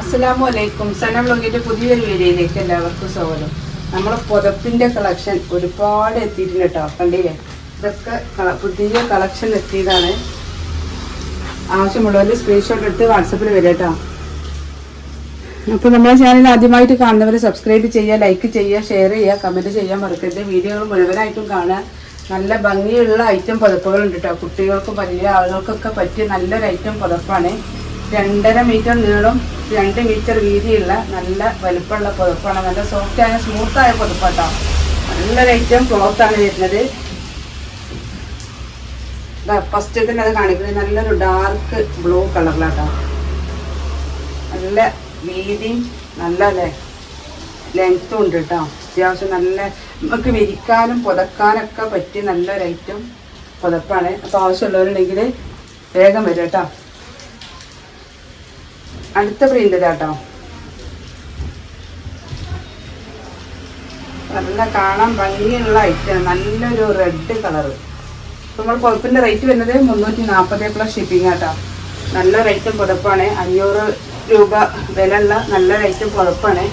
അസ്സലാമു അലൈക്കും സന ബ്ലോഗിന്റെ പുതിയൊരു വീഡിയോയിലേക്ക് എല്ലാവർക്കും സ്വാഗതം. നമ്മൾ പുതപ്പിന്റെ കളക്ഷൻ ഒരുപാട് എത്തിയിട്ടുണ്ട് കേട്ടോ കണ്ടില്ലേ? ഇതൊക്കെ പുതിയ കളക്ഷൻ എത്തിയതാണ്. ആവശ്യമുള്ളവർ സ്ക്രീൻഷോട്ട് എടുത്ത് വാട്സപ്പിൽ വരിക കേട്ടോ അപ്പോൾ നമ്മുടെ ചാനൽ ആദ്യമായിട്ട് കാണുന്നവർ സബ്സ്ക്രൈബ് ചെയ്യുക ലൈക്ക് ചെയ്യുക ഷെയർ ചെയ്യുക കമന്റ് ചെയ്യാൻ മറക്കരുത്. വീഡിയോകൾ മുഴുവനായിട്ടും കാണുക. നല്ല ഭംഗിയുള്ള ഐറ്റം പുതപ്പുകളുണ്ട് കേട്ടോ കുട്ടികൾക്കും വലിയ ആളുകൾക്കൊക്കെ പറ്റിയ നല്ലൊരു ഐറ്റം പുതപ്പാണ്. രണ്ടര മീറ്റർ നീളം രണ്ട് മീറ്റർ വീതിയുള്ള നല്ല വലുപ്പമുള്ള പുതപ്പാണ്. നല്ല സോഫ്റ്റ് ആയ സ്മൂത്ത് ആയ പുതപ്പാട്ടോ. നല്ലൊരു ഐറ്റം ക്ലോത്താണ് വരുന്നത്. ഫസ്റ്റ് തന്നെ അത് കാണിക്കുന്നത്. നല്ലൊരു ഡാർക്ക് ബ്ലൂ കളറിലാട്ടോ നല്ല വീതിയും നല്ല ലെങ്ത്തും ഉണ്ട് കേട്ടോ അത്യാവശ്യം നല്ല നമുക്ക് വിരിക്കാനും പുതക്കാനൊക്കെ പറ്റിയ നല്ലൊരു ഐറ്റം പുതപ്പാണ്. അപ്പോൾ ആവശ്യമുള്ളവരുണ്ടെങ്കിൽ വേഗം വരും കേട്ടോ അടുത്ത പ്രിന്റ് ഇതാട്ടോ. നല്ല കാണാൻ ഭംഗിയുള്ള ഐറ്റം നല്ലൊരു റെഡ് കളറ് നമ്മൾ പുതപ്പിന്റെ റേറ്റ് വരുന്നത് മുന്നൂറ്റി നാൽപ്പത് പ്ലസ് ഷിപ്പിംഗ് ആട്ടോ. നല്ല റേറ്റും പുതപ്പാണ്. അഞ്ഞൂറ് രൂപ വിലയുള്ള നല്ല റേറ്റും പുതപ്പാണ്.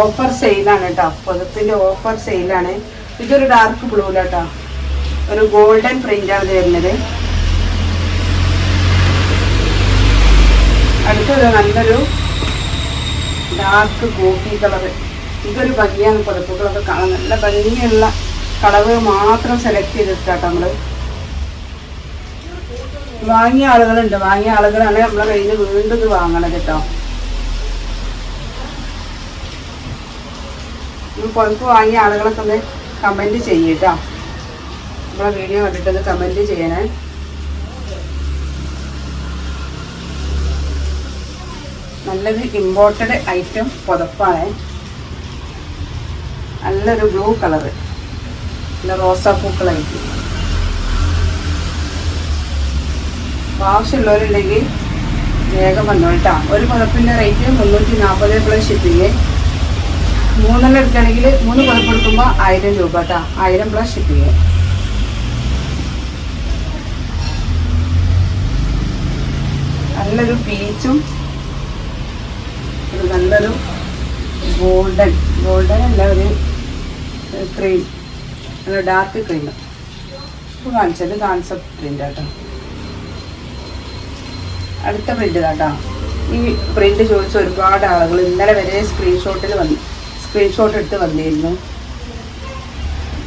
ഓഫർ സെയിലാണ് കേട്ടോ. പുതപ്പിന്റെ ഓഫർ സെയിലാണ് ഇതൊരു ഡാർക്ക് ബ്ലൂ ബ്ലൂലാട്ടോ ഒരു ഗോൾഡൻ പ്രിന്റാണ് വരുന്നത്. അടുത്തത് നല്ലൊരു ഡാർക്ക് കോഫി കളറ് ഇതൊരു ഭംഗിയാണ് പുതപ്പുകളൊക്കെ കാണാൻ. നല്ല ഭംഗിയുള്ള കളവ് മാത്രം സെലക്ട് ചെയ്തിട്ടാട്ടോ നമ്മൾ വാങ്ങിയ ആളുകളുണ്ട്. വാങ്ങിയ ആളുകളാണ് നമ്മളെ കയ്യിൽ നിന്ന് വീണ്ടും ഇത് വാങ്ങണത് കേട്ടോ പുറത്ത് വാങ്ങിയ ആളുകളൊക്കെ ഒന്ന് കമന്റ് ചെയ്യട്ടോ നമ്മളെ വീഡിയോ കണ്ടിട്ടൊന്ന് കമന്റ് ചെയ്യണേ. നല്ലൊരു ഇമ്പോർട്ടഡ് ഐറ്റം പുതപ്പാണ്. നല്ലൊരു ബ്ലൂ കളറ് റോസാപ്പൂക്കളായിട്ട് അപ്പോൾ ആവശ്യമുള്ളവരുണ്ടെങ്കിൽ വേഗം വന്നോട്ടാ ഒരു പുതപ്പിന്റെ റേറ്റ് മുന്നൂറ്റി നാൽപ്പത് പ്ലസ് ഷിപ്പിങ് മൂന്നെണ്ണം എടുക്കുകയാണെങ്കിൽ മൂന്ന് പുതപ്പ് എടുക്കുമ്പോൾ ആയിരം രൂപ കേട്ടോ. ആയിരം പ്ലസ് ഷിപ്പിങ് നല്ലൊരു പീച്ചും ഒരു നല്ലൊരു ഗോൾഡൻ ഗോൾഡൻ അല്ല ഒരു ക്രീം നല്ല ഡാർക്ക് ക്രീം ഇപ്പോൾ കാണിച്ചത് കാൺസെപ്റ്റ് പ്രിന്റ് കേട്ടോ അടുത്ത പ്രിന്റ് കേട്ടോ ഈ പ്രിന്റ് ചോദിച്ച ഒരുപാട് ആളുകൾ ഇന്നലെ വരെ സ്ക്രീൻഷോട്ടിൽ വന്നു സ്ക്രീൻഷോട്ട് എടുത്ത് വന്നിരുന്നു.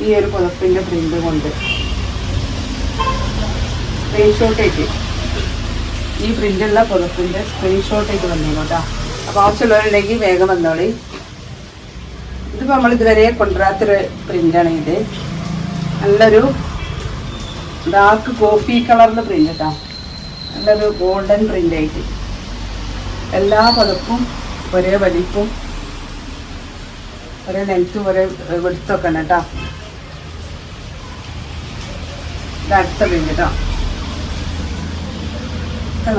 ഈ ഒരു പുതപ്പിന്റെ പ്രിന്റ് കൊണ്ട്. സ്ക്രീൻഷോട്ടേക്ക് ഈ പ്രിന്റുള്ള പുതപ്പിന്റെ സ്ക്രീൻഷോട്ടേക്ക് വന്നിരുന്നു കേട്ടോ അപ്പോൾ ആവശ്യമുള്ളവരുണ്ടെങ്കിൽ വേഗം വന്നോളി. ഇതിപ്പോൾ നമ്മൾ ഇതുവരെ കൊണ്ടുവരാത്തൊരു പ്രിന്റാണ് ഇത്. നല്ലൊരു ഡാർക്ക് കോഫി കളറിൽ പ്രിന്റ് കേട്ടോ നല്ലൊരു ഗോൾഡൻ പ്രിന്റായിട്ട് എല്ലാ പതപ്പും ഒരേ വലിപ്പും ഒരേ ലെങ്ത്തും ഒരേ വെടുത്തൊക്കെ ഉണ്ട് കേട്ടോ. ഇത് അടുത്ത പ്രിന്റ് കേട്ടോ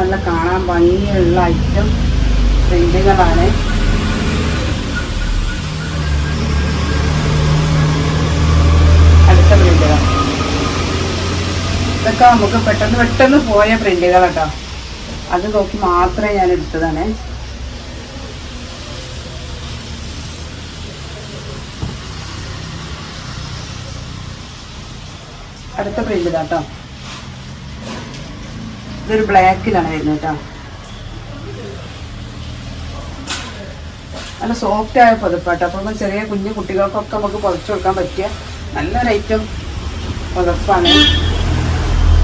നല്ല കാണാൻ ഭംഗിയുള്ള ഐറ്റം പ്രിന്റുകളാണ് അടുത്ത പ്രിന്റുകൾ. ഇതൊക്കെ നമുക്ക് പെട്ടെന്ന് പെട്ടെന്ന് പോയ പ്രിന്റുകൾ കേട്ടോ അത് നോക്കി മാത്രമേ ഞാൻ എടുത്തതാണ്. അടുത്ത പ്രിന്റ് കേട്ടോ ഇതൊരു ബ്ലാക്കിലാണ് വരുന്നത് കേട്ടോ. നല്ല സോഫ്റ്റ് ആയ പുതപ്പാട്ടോ. അപ്പം ചെറിയ കുഞ്ഞു കുട്ടികൾക്കൊക്കെ നമുക്ക് പുതച്ചു കൊടുക്കാൻ പറ്റിയ നല്ലൊരു ഐറ്റം പുതപ്പാണ്.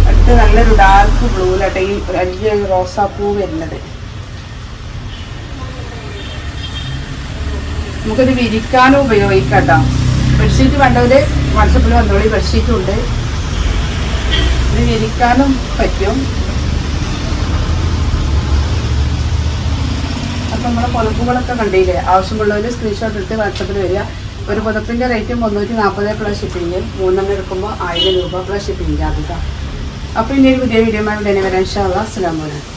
അടുത്ത് നല്ലൊരു ഡാർക്ക് ബ്ലൂലാട്ടെ ഈ വലിയ റോസാപ്പൂ വരുന്നത്. നമുക്കിത് വിരിക്കാനും ഉപയോഗിക്കാം ബെഡ്ഷീറ്റ് വേണ്ടവര് വാട്സപ്പിൽ വന്നോളി. ബെഡ്ഷീറ്റും ഉണ്ട്. ഇത് വിരിക്കാനും പറ്റും. നമ്മളെ പുതപ്പുകളൊക്കെ കണ്ടില്ലേ? ആവശ്യമുള്ളവർ സ്ക്രീൻഷോട്ട് എടുത്ത് വാട്സപ്പിൽ വരിക. ഒരു പുതപ്പിന്റെ റേറ്റ് മുന്നൂറ്റി നാൽപ്പത് പ്ലസ് ഷിപ്പിംഗ് മൂന്നെണ്ണം എടുക്കുമ്പോൾ ആയിരം രൂപ പ്ലസ് ഷിപ്പിംഗ് ചാർജ് അപ്പോൾ ഇനി ഒരു പുതിയ വീഡിയോ തന്നെ വരാൻ ഷാ അസ്സാം അലൈക്കും.